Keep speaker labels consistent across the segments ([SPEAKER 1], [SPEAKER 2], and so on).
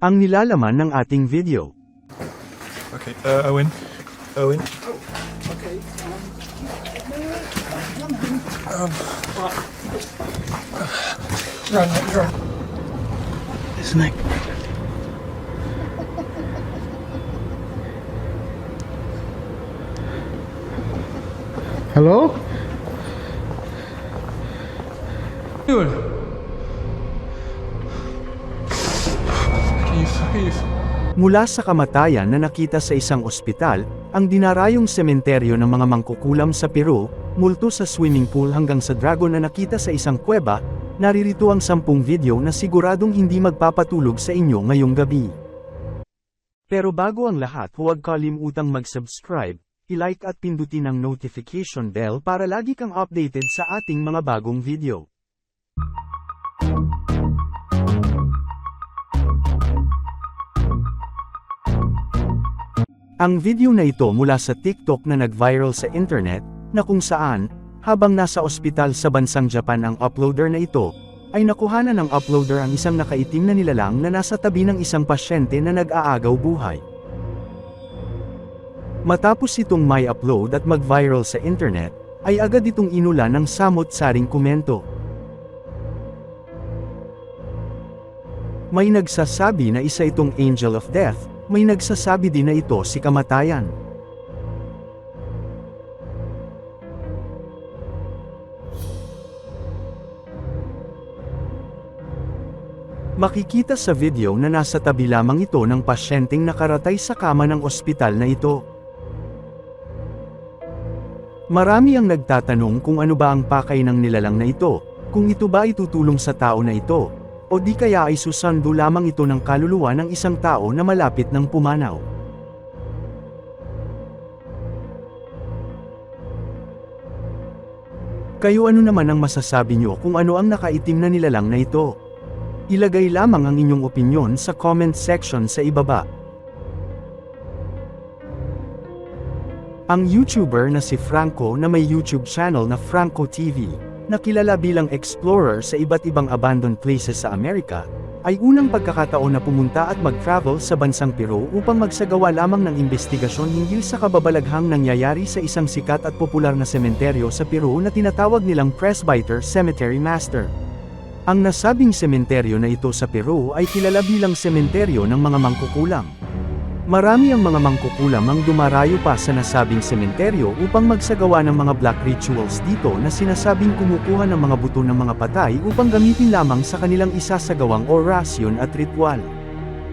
[SPEAKER 1] Ang nilalaman ng ating video.
[SPEAKER 2] Okay, uh, Owen. Owen. Run, run.
[SPEAKER 3] His neck. Hello?
[SPEAKER 2] Dude.
[SPEAKER 1] Mula sa kamatayan na nakita sa isang ospital, ang dinarayong sementeryo ng mga mangkukulam sa Peru, multo sa swimming pool hanggang sa dragon na nakita sa isang kuweba, naririto ang sampung video na siguradong hindi magpapatulog sa inyo ngayong gabi. Pero bago ang lahat huwag kalimutang mag-subscribe, i-like at pindutin ang notification bell para lagi kang updated sa ating mga bagong video. Ang video na ito mula sa TikTok na nag-viral sa internet, na kung saan, habang nasa ospital sa bansang Japan ang uploader na ito, ay nakuhanan ng uploader ang isang nakaitim na nilalang na nasa tabi ng isang pasyente na nag-aagaw buhay. Matapos itong may upload at mag-viral sa internet, ay agad itong inula ng samot-saring komento. May nagsasabi na isa itong angel of death, may nagsasabi din na ito si kamatayan. Makikita sa video na nasa tabi lamang ito ng pasyenteng nakaratay sa kama ng ospital na ito. Marami ang nagtatanong kung ano ba ang pakay ng nilalang na ito, kung ito ba ay tutulong sa tao na ito, o di kaya ay susando lamang ito ng kaluluwa ng isang tao na malapit ng pumanaw. Kayo ano naman ang masasabi nyo kung ano ang nakaitim na nilalang na ito? Ilagay lamang ang inyong opinyon sa comment section sa ibaba. Ang YouTuber na si Franco na may YouTube channel na Franco TV, na kilala bilang explorer sa iba't ibang abandoned places sa Amerika, ay unang pagkakataon na pumunta at mag-travel sa bansang Peru upang magsagawa lamang ng investigasyon hinggil sa kababalaghang nangyayari sa isang sikat at popular na sementeryo sa Peru na tinatawag nilang Presbyter Cemetery Master. Ang nasabing sementeryo na ito sa Peru ay kilala bilang sementeryo ng mga mangkukulam. Marami ang mga mangkukulam ang dumarayo pa sa nasabing sementeryo upang magsagawa ng mga black rituals dito na sinasabing kumukuha ng mga buto ng mga patay upang gamitin lamang sa kanilang isasagawang orasyon at ritual.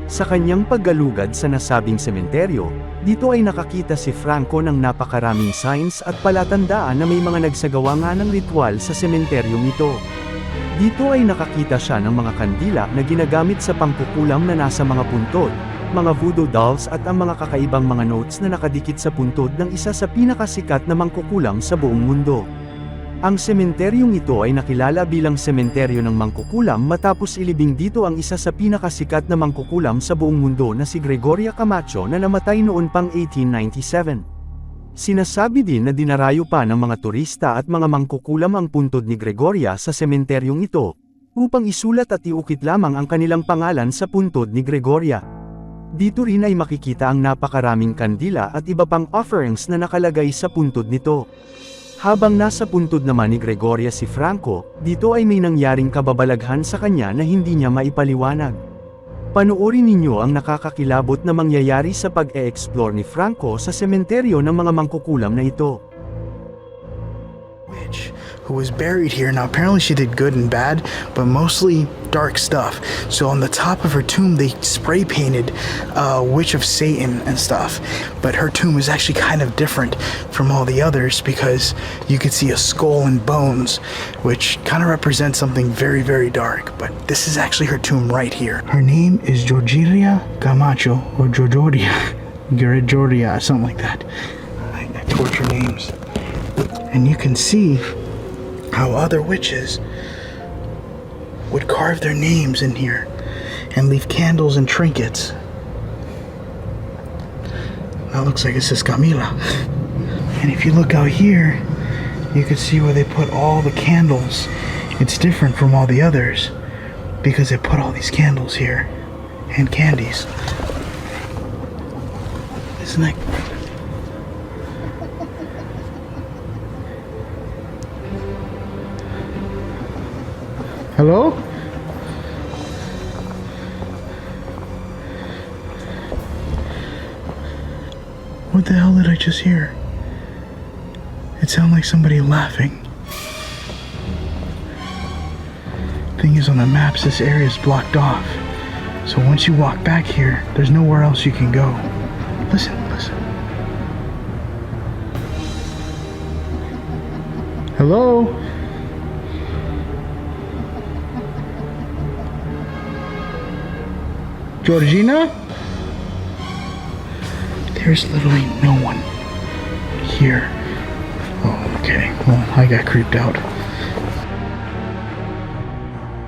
[SPEAKER 1] Sa kanyang paggalugad sa nasabing sementeryo, dito ay nakakita si Franco ng napakaraming signs at palatandaan na may mga nagsagawa nga ng ritual sa sementeryong ito. Dito ay nakakita siya ng mga kandila na ginagamit sa pangkukulam na nasa mga puntod, mga voodoo dolls at ang mga kakaibang mga notes na nakadikit sa puntod ng isa sa pinakasikat na mangkukulam sa buong mundo. Ang sementeryong ito ay nakilala bilang sementeryo ng mangkukulam matapos ilibing dito ang isa sa pinakasikat na mangkukulam sa buong mundo na si Gregoria Camacho na namatay noon pang 1897. Sinasabi din na dinarayo pa ng mga turista at mga mangkukulam ang puntod ni Gregoria sa sementeryong ito, upang isulat at iukit lamang ang kanilang pangalan sa puntod ni Gregoria. Dito rin ay makikita ang napakaraming kandila at iba pang offerings na nakalagay sa puntod nito. Habang nasa puntod naman ni Gregoria si Franco, dito ay may nangyaring kababalaghan sa kanya na hindi niya maipaliwanag. Panoorin ninyo ang nakakakilabot na mangyayari sa pag-e-explore ni Franco sa sementeryo ng mga mangkukulam na ito.
[SPEAKER 3] Witch who was buried here. Now, apparently, she did good and bad, but mostly dark stuff. So, on the top of her tomb, they spray painted uh, Witch of Satan and stuff. But her tomb is actually kind of different from all the others because you could see a skull and bones, which kind of represents something very, very dark. But this is actually her tomb right here. Her name is Georgiria Camacho or Georgia, Georgia, something like that. I, I torture names. And you can see how other witches would carve their names in here and leave candles and trinkets. That looks like it says Camila. And if you look out here, you can see where they put all the candles. It's different from all the others because they put all these candles here. and candies. Isn't that? Hello? What the hell did I just hear? It sounded like somebody laughing. Thing is, on the maps, this area is blocked off. So once you walk back here, there's nowhere else you can go. Listen, listen. Hello? Georgina? There's literally no one here. Oh, okay. Well, I got creeped out.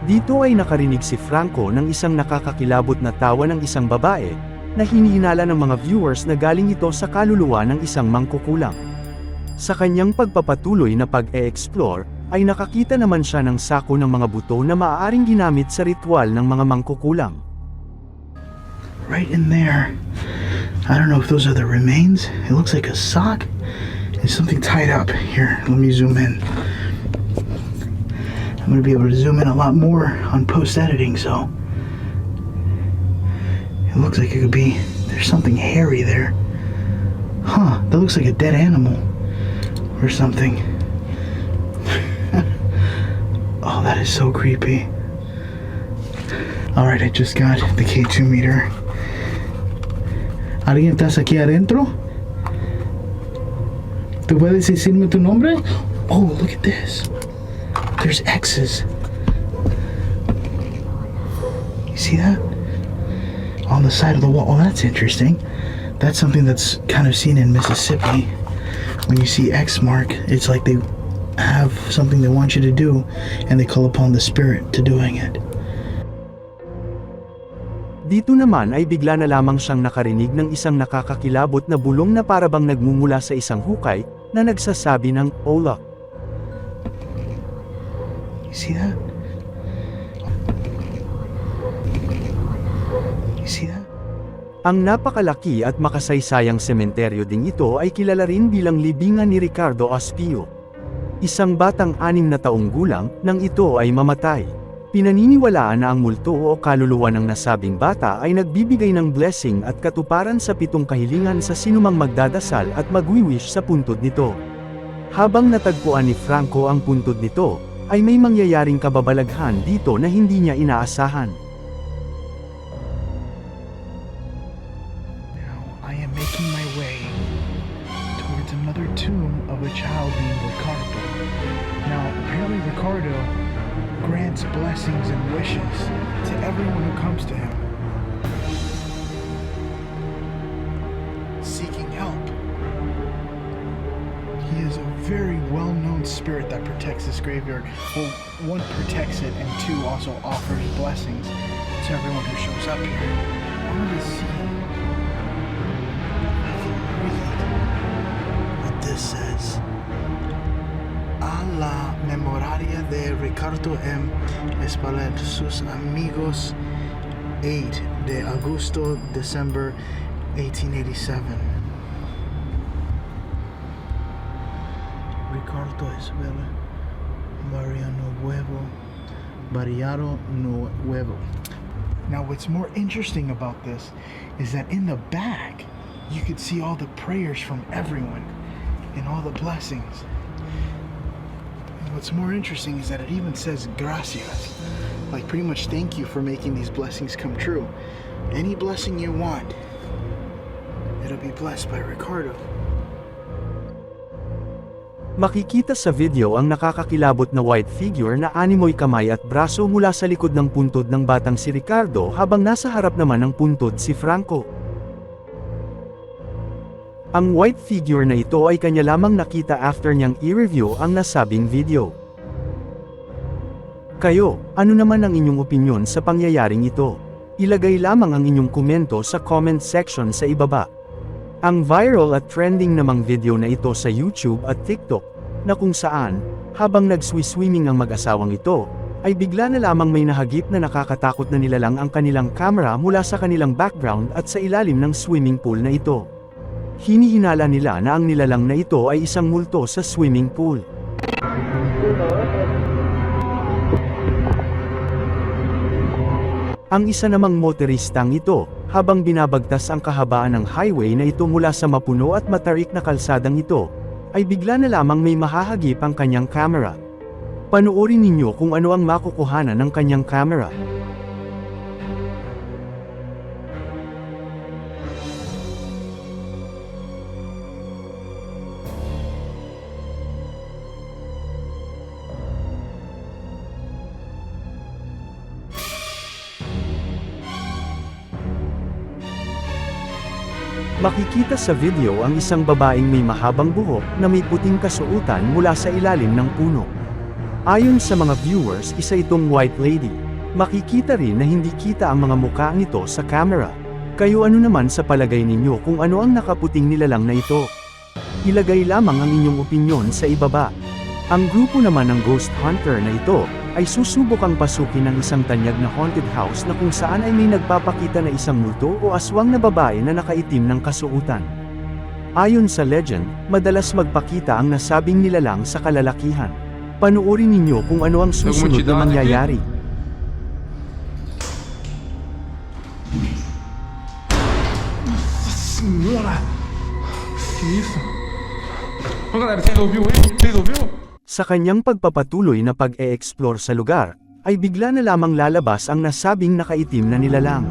[SPEAKER 1] Dito ay nakarinig si Franco ng isang nakakakilabot na tawa ng isang babae, na hinihinala ng mga viewers na galing ito sa kaluluwa ng isang mangkukulam. Sa kanyang pagpapatuloy na pag-e-explore, ay nakakita naman siya ng sako ng mga buto na maaaring ginamit sa ritual ng mga mangkukulam.
[SPEAKER 3] Right in there. I don't know if those are the remains. It looks like a sock. and something tied up. Here, let me zoom in. I'm gonna be able to zoom in a lot more on post editing, so. It looks like it could be. There's something hairy there. Huh, that looks like a dead animal. Or something. oh, that is so creepy. Alright, I just got the K2 meter. ¿Alguien estás aquí adentro? ¿Tú puedes decirme tu nombre? Oh, look at this. There's X's. You see that? On the side of the wall. Oh, that's interesting. That's something that's kind of seen in Mississippi. When you see X mark, it's like they have something they want you to do and they call upon the spirit to doing it.
[SPEAKER 1] Dito naman ay bigla na lamang siyang nakarinig ng isang nakakakilabot na bulong na parabang nagmumula sa isang hukay, na nagsasabi ng, Ola.
[SPEAKER 3] You see that? You see that?
[SPEAKER 1] Ang napakalaki at makasaysayang sementeryo ding ito ay kilala rin bilang libingan ni Ricardo Ospio. Isang batang anim na taong gulang, nang ito ay mamatay. Pinaniniwalaan na ang multo o kaluluwa ng nasabing bata ay nagbibigay ng blessing at katuparan sa pitong kahilingan sa sinumang magdadasal at magwiwish sa puntod nito. Habang natagpuan ni Franco ang puntod nito, ay may mangyayaring kababalaghan dito na hindi niya inaasahan.
[SPEAKER 3] Now I am making my way towards another tomb of a child named Ricardo. Now, apparently, Ricardo grants blessings and wishes to everyone who comes to him, seeking help. He is a very well known spirit that protects this graveyard. Well, one protects it, and two also offers blessings to everyone who shows up here. I want to Ricardo M. Espalet, sus amigos 8 de agosto, December 1887. Ricardo Isabella Mariano Nuevo Barriado Nuevo. Now, what's more interesting about this is that in the back, you could see all the prayers from everyone and all the blessings. What's more interesting is that it even says gracias, like pretty much thank you for making these blessings come true. Any blessing you want, it'll be blessed by Ricardo.
[SPEAKER 1] Makikita sa video ang nakakakilabot na white figure na animoy kamay at braso mula sa likod ng puntod ng batang si Ricardo habang nasa harap naman ng puntod si Franco. Ang white figure na ito ay kanya lamang nakita after niyang i-review ang nasabing video. Kayo, ano naman ang inyong opinyon sa pangyayaring ito? Ilagay lamang ang inyong komento sa comment section sa ibaba. Ang viral at trending namang video na ito sa YouTube at TikTok, na kung saan, habang nagswi-swimming ang mag-asawang ito, ay bigla na lamang may nahagip na nakakatakot na nilalang ang kanilang camera mula sa kanilang background at sa ilalim ng swimming pool na ito. Hinihinala nila na ang nilalang na ito ay isang multo sa swimming pool. Ang isa namang motoristang ito, habang binabagtas ang kahabaan ng highway na ito mula sa mapuno at matarik na kalsadang ito, ay bigla na lamang may mahahagip ang kanyang camera. Panuorin ninyo kung ano ang makukuhanan ng kanyang camera. Makikita sa video ang isang babaeng may mahabang buhok na may puting kasuotan mula sa ilalim ng puno. Ayon sa mga viewers, isa itong white lady. Makikita rin na hindi kita ang mga mukha nito sa camera. Kayo ano naman sa palagay ninyo kung ano ang nakaputing nilalang na ito? Ilagay lamang ang inyong opinyon sa ibaba. Ang grupo naman ng ghost hunter na ito ay susubukang pasukin ng isang tanyag na haunted house na kung saan ay may nagpapakita na isang multo o aswang na babae na nakaitim ng kasuotan. Ayon sa legend, madalas magpakita ang nasabing nilalang sa kalalakihan. Panuorin ninyo kung ano ang susunod na mangyayari.
[SPEAKER 2] Senhora! Que isso? Ô galera, vocês ouviram aí? Vocês ouviram?
[SPEAKER 1] Sa kanyang pagpapatuloy na pag-e-explore sa lugar, ay bigla na lamang lalabas ang nasabing nakaitim na nilalang.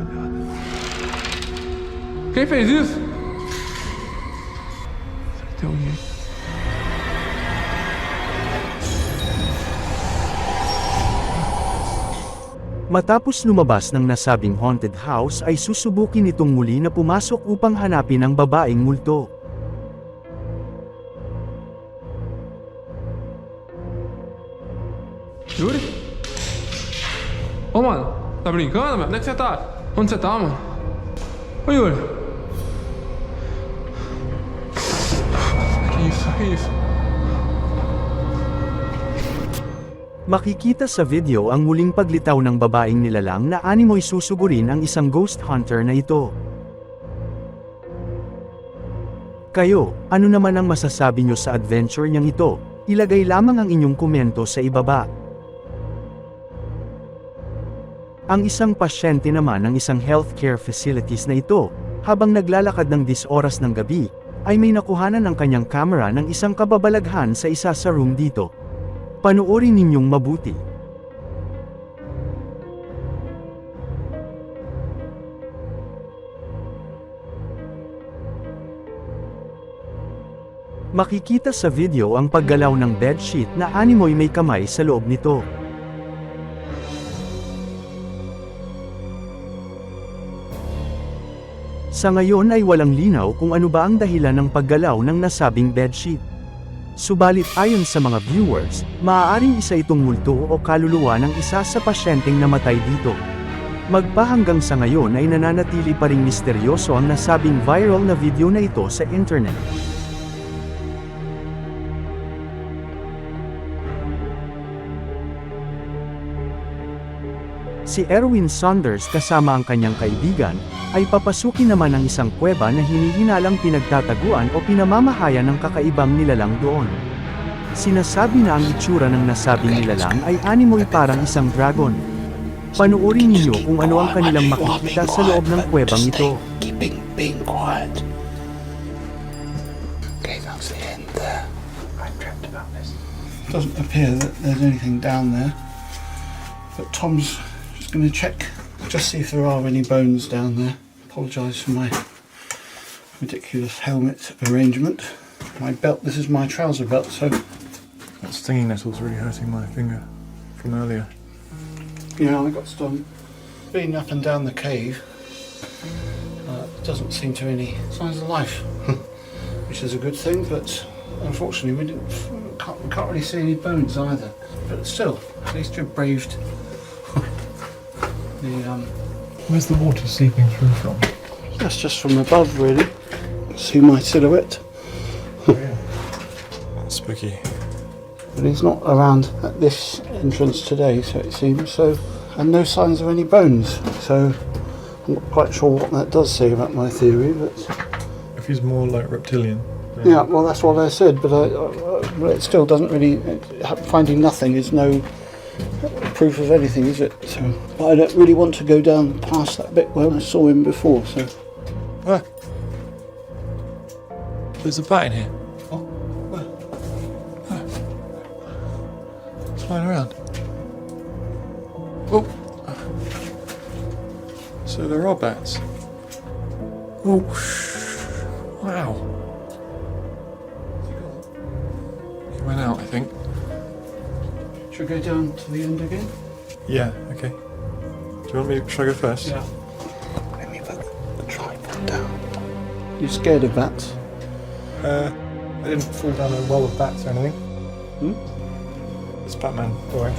[SPEAKER 2] Quem fez isso? Será que tem alguém?
[SPEAKER 1] Matapos lumabas ng nasabing haunted house ay susubukin itong muli na pumasok upang hanapin ang babaeng multo.
[SPEAKER 2] Ô, mano, tá brincando, mano? Onde é que você tá? Onde você tá, mano? Ô, Yuri. Que isso, que isso?
[SPEAKER 1] Makikita sa video ang muling paglitaw ng babaeng nilalang na animoy susugurin ang isang ghost hunter na ito. Kayo, ano naman ang masasabi nyo sa adventure niyang ito? Ilagay lamang ang inyong komento sa ibaba. Ang isang pasyente naman ng isang healthcare facilities na ito, habang naglalakad ng 10 oras ng gabi, ay may nakuhanan ng kanyang camera ng isang kababalaghan sa isa sa room dito. Panuorin ninyong mabuti. Makikita sa video ang paggalaw ng bedsheet na animoy may kamay sa loob nito. Sa ngayon ay walang linaw kung ano ba ang dahilan ng paggalaw ng nasabing bedsheet. Subalit ayon sa mga viewers, maaaring isa itong multo o kaluluwa ng isa sa pasyenteng namatay dito. Magpahanggang sa ngayon ay nananatili pa ring misteryoso ang nasabing viral na video na ito sa internet. Si Erwin Saunders kasama ang kanyang kaibigan, ay papasukin naman ang isang kuweba na hinihinalang pinagtataguan o pinamamahayan ng kakaibang nilalang doon. Sinasabi na ang itsura ng nasabing nilalang ay animoy parang isang dragon. Panuorin ninyo kung ano ang kanilang makikita sa loob ng kuwebang ito.
[SPEAKER 3] Okay, that's the end there. About this.
[SPEAKER 4] Doesn't appear that there's anything down there. But Tom's just going to check, just see if there are any bones down there. Apologise for my ridiculous helmet arrangement. My belt, this is my trouser belt, so
[SPEAKER 2] That stinging nettle's really hurting my finger from earlier.
[SPEAKER 4] Yeah, I got some being up and down the cave. Uh, doesn't seem to be any signs of life, which is a good thing. But unfortunately, we didn't can't, we can't really see any bones either. But still, at least you braved the um,
[SPEAKER 2] Where's the water seeping through from?
[SPEAKER 4] That's just from above, really. See my silhouette?
[SPEAKER 2] Spooky.
[SPEAKER 4] But he's not around at this entrance today, so it seems. So, and no signs of any bones. So, I'm not quite sure what that does say about my theory, but
[SPEAKER 5] If he's more like reptilian.
[SPEAKER 4] yeah, well, that's what I said. But I, I, but it still doesn't really uh, finding nothing is no proof of anything, is it? So, but I don't really want to go down past that bit where I saw him before. So,
[SPEAKER 5] Ah. There's a bat in here.
[SPEAKER 4] Oh, where?
[SPEAKER 5] It's flying around. Oh. So there are bats. Oh. Wow.
[SPEAKER 4] Should we go down to the end again?
[SPEAKER 5] Yeah, okay. Do you want me to, should I go first?
[SPEAKER 4] Yeah. Let me put the tripod down. You scared of bats?
[SPEAKER 5] Uh, I didn't fall down a well of bats or anything.
[SPEAKER 4] Hmm?
[SPEAKER 5] It's Batman, alright.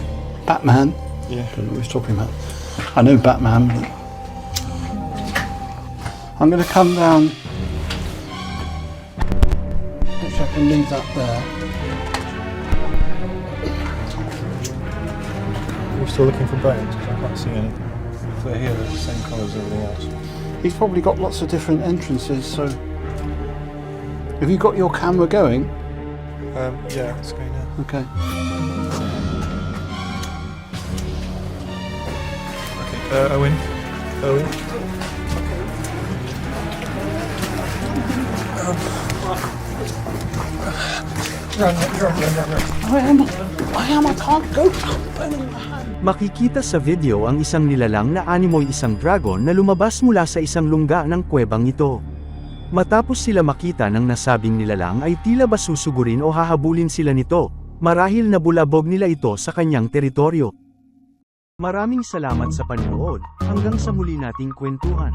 [SPEAKER 4] Batman?
[SPEAKER 5] Yeah.
[SPEAKER 4] don't know what he's talking about. I know Batman. But I'm going to come down. Which I can leave that there.
[SPEAKER 5] Still looking for bones because I can't see any. If they're here, they're the same colour as everything else.
[SPEAKER 4] He's probably got lots of different entrances, so. Have you got your camera going?
[SPEAKER 5] Um, yeah, it's going now.
[SPEAKER 4] Okay.
[SPEAKER 5] Okay, uh, Owen. Owen.
[SPEAKER 4] I am. I am. I can't go.
[SPEAKER 1] Makikita sa video ang isang nilalang na animoy isang dragon na lumabas mula sa isang lungga ng kuwebang ito. Matapos sila makita ng nasabing nilalang ay tila ba susugurin o hahabulin sila nito, marahil nabulabog nila ito sa kanyang teritoryo. Maraming salamat sa panonood, hanggang sa muli nating kwentuhan.